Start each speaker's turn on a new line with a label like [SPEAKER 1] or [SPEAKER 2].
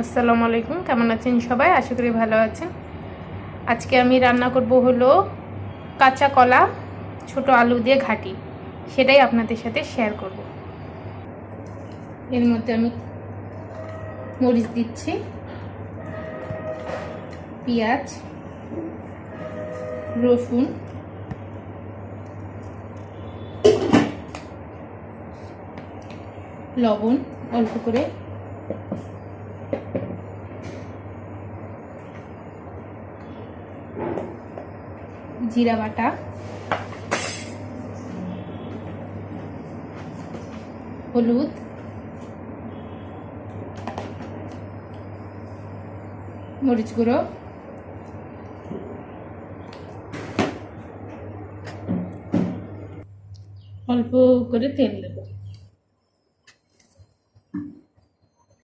[SPEAKER 1] আসসালামু আলাইকুম, কেমন আছেন সবাই? আশা করি ভালো আছেন। আজকে আমি রান্না করব হলো কাঁচা কলা, ছোট আলু দিয়ে ঘাটি। সেটাই আপনাদের সাথে শেয়ার করব। এর মধ্যে আমি মরিচ দিচ্ছি, পেঁয়াজ, রসুন, লবণ, অল্প করে জিরা বাটা। হলুদ। মরিচ গুঁড়ো। অল্প করে তেল দেবো।